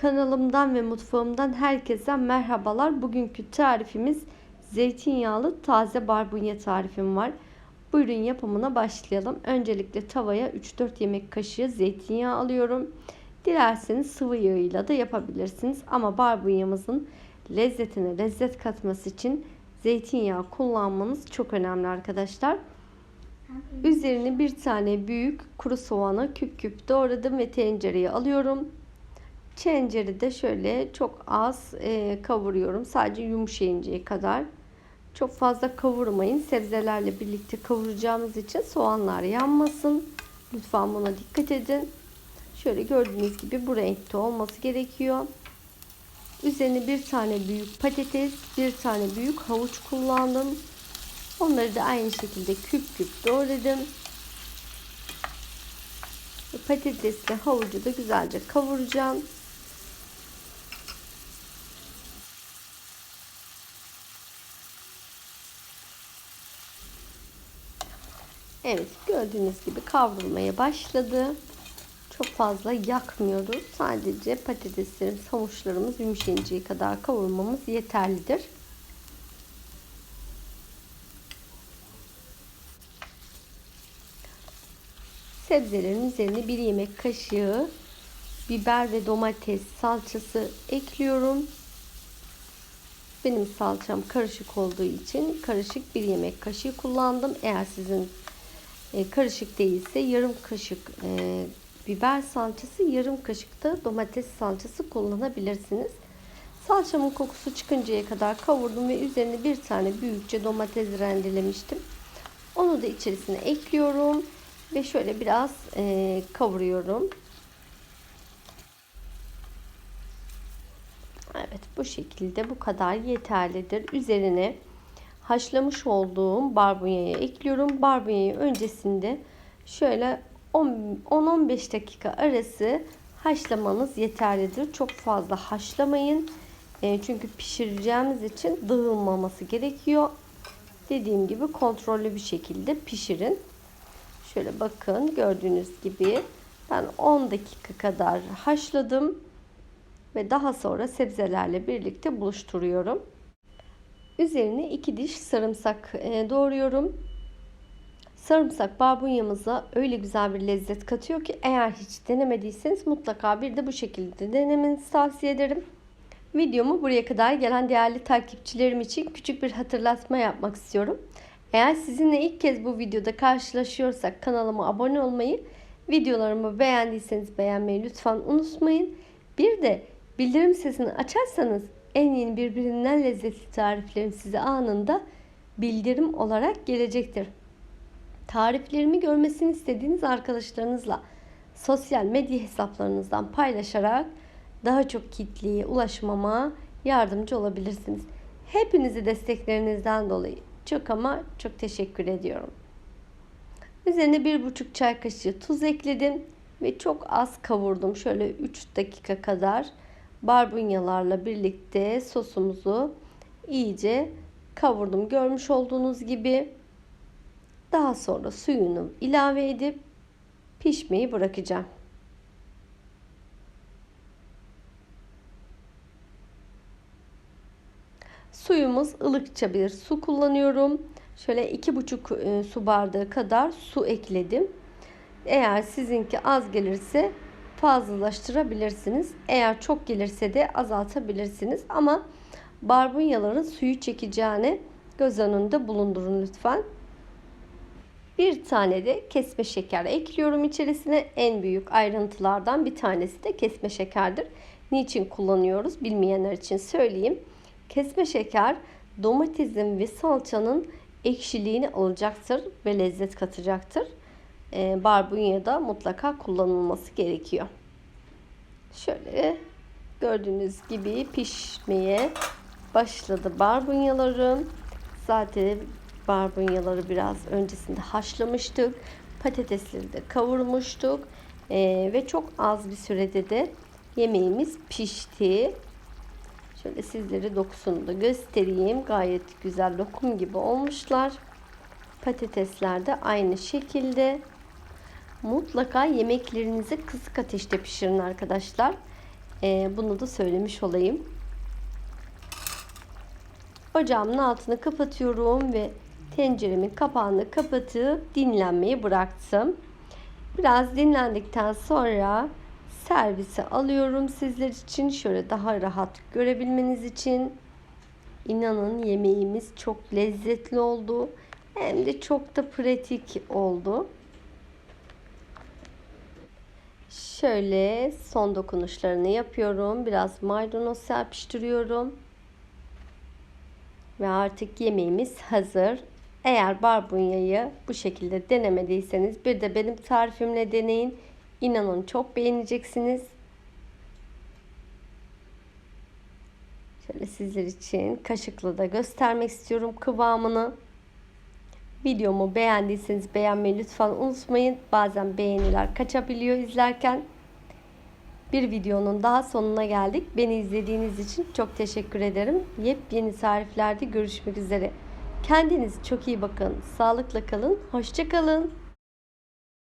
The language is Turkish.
Kanalımdan ve mutfağımdan herkese merhabalar. Bugünkü tarifimiz zeytinyağlı taze barbunya tarifim var. Buyurun yapımına başlayalım. Öncelikle tavaya 3-4 yemek kaşığı zeytinyağı alıyorum. Dilerseniz sıvı yağıyla da yapabilirsiniz. Ama barbunyamızın lezzetine lezzet katması için zeytinyağı kullanmanız çok önemli arkadaşlar. Üzerine bir tane büyük kuru soğanı küp küp doğradım ve tencereye alıyorum. Tencerede şöyle çok az e, kavuruyorum. Sadece yumuşayıncaya kadar. Çok fazla kavurmayın. Sebzelerle birlikte kavuracağımız için soğanlar yanmasın. Lütfen buna dikkat edin. Şöyle gördüğünüz gibi bu renkte olması gerekiyor. Üzerine bir tane büyük patates, bir tane büyük havuç kullandım. Onları da aynı şekilde küp küp doğradım. Patatesle havucu da güzelce kavuracağım. Evet gördüğünüz gibi kavrulmaya başladı. Çok fazla yakmıyoruz. Sadece patateslerimiz, havuçlarımız yumuşayıncaya kadar kavurmamız yeterlidir. Sebzelerin üzerine bir yemek kaşığı biber ve domates salçası ekliyorum. Benim salçam karışık olduğu için karışık bir yemek kaşığı kullandım. Eğer sizin e, karışık değilse yarım kaşık e, biber salçası, yarım kaşık da domates salçası kullanabilirsiniz. Salçamın kokusu çıkıncaya kadar kavurdum ve üzerine bir tane büyükçe domates rendelemiştim. Onu da içerisine ekliyorum ve şöyle biraz e, kavuruyorum. Evet bu şekilde bu kadar yeterlidir. Üzerine haşlamış olduğum barbunyayı ekliyorum. Barbunyayı öncesinde şöyle 10-15 dakika arası haşlamanız yeterlidir. Çok fazla haşlamayın. E, çünkü pişireceğimiz için dağılmaması gerekiyor. Dediğim gibi kontrollü bir şekilde pişirin. Şöyle bakın gördüğünüz gibi ben 10 dakika kadar haşladım ve daha sonra sebzelerle birlikte buluşturuyorum. Üzerine 2 diş sarımsak e, doğruyorum. Sarımsak barbunyamıza öyle güzel bir lezzet katıyor ki eğer hiç denemediyseniz mutlaka bir de bu şekilde denemenizi tavsiye ederim. Videomu buraya kadar gelen değerli takipçilerim için küçük bir hatırlatma yapmak istiyorum. Eğer sizinle ilk kez bu videoda karşılaşıyorsak kanalıma abone olmayı, videolarımı beğendiyseniz beğenmeyi lütfen unutmayın. Bir de bildirim sesini açarsanız en yeni birbirinden lezzetli tariflerim size anında bildirim olarak gelecektir. Tariflerimi görmesini istediğiniz arkadaşlarınızla sosyal medya hesaplarınızdan paylaşarak daha çok kitleye ulaşmama yardımcı olabilirsiniz. Hepinizi desteklerinizden dolayı çok ama çok teşekkür ediyorum. Üzerine bir buçuk çay kaşığı tuz ekledim ve çok az kavurdum. Şöyle 3 dakika kadar barbunyalarla birlikte sosumuzu iyice kavurdum. Görmüş olduğunuz gibi daha sonra suyunu ilave edip pişmeyi bırakacağım. Suyumuz ılıkça bir su kullanıyorum. Şöyle iki buçuk e, su bardağı kadar su ekledim. Eğer sizinki az gelirse fazlalaştırabilirsiniz. Eğer çok gelirse de azaltabilirsiniz. Ama barbunyaların suyu çekeceğini göz önünde bulundurun lütfen. Bir tane de kesme şeker ekliyorum içerisine. En büyük ayrıntılardan bir tanesi de kesme şekerdir. Niçin kullanıyoruz bilmeyenler için söyleyeyim. Kesme şeker domatesin ve salçanın ekşiliğini alacaktır ve lezzet katacaktır. E, barbunya da mutlaka kullanılması gerekiyor. Şöyle gördüğünüz gibi pişmeye başladı barbunyalarım. Zaten barbunyaları biraz öncesinde haşlamıştık. Patatesleri de kavurmuştuk. E, ve çok az bir sürede de yemeğimiz pişti. Şöyle sizlere dokusunu da göstereyim. Gayet güzel lokum gibi olmuşlar. Patatesler de aynı şekilde. Mutlaka yemeklerinizi kısık ateşte pişirin arkadaşlar. Ee, bunu da söylemiş olayım. Ocağımın altını kapatıyorum ve tenceremin kapağını kapatıp dinlenmeye bıraktım. Biraz dinlendikten sonra servise alıyorum sizler için. Şöyle daha rahat görebilmeniz için. İnanın yemeğimiz çok lezzetli oldu. Hem de çok da pratik oldu. Şöyle son dokunuşlarını yapıyorum. Biraz maydanoz serpiştiriyorum. Ve artık yemeğimiz hazır. Eğer barbunyayı bu şekilde denemediyseniz bir de benim tarifimle deneyin. İnanın çok beğeneceksiniz. Şöyle sizler için kaşıkla da göstermek istiyorum kıvamını. Videomu beğendiyseniz beğenmeyi lütfen unutmayın. Bazen beğeniler kaçabiliyor izlerken. Bir videonun daha sonuna geldik. Beni izlediğiniz için çok teşekkür ederim. Yepyeni tariflerde görüşmek üzere. Kendinize çok iyi bakın. Sağlıkla kalın. Hoşça kalın.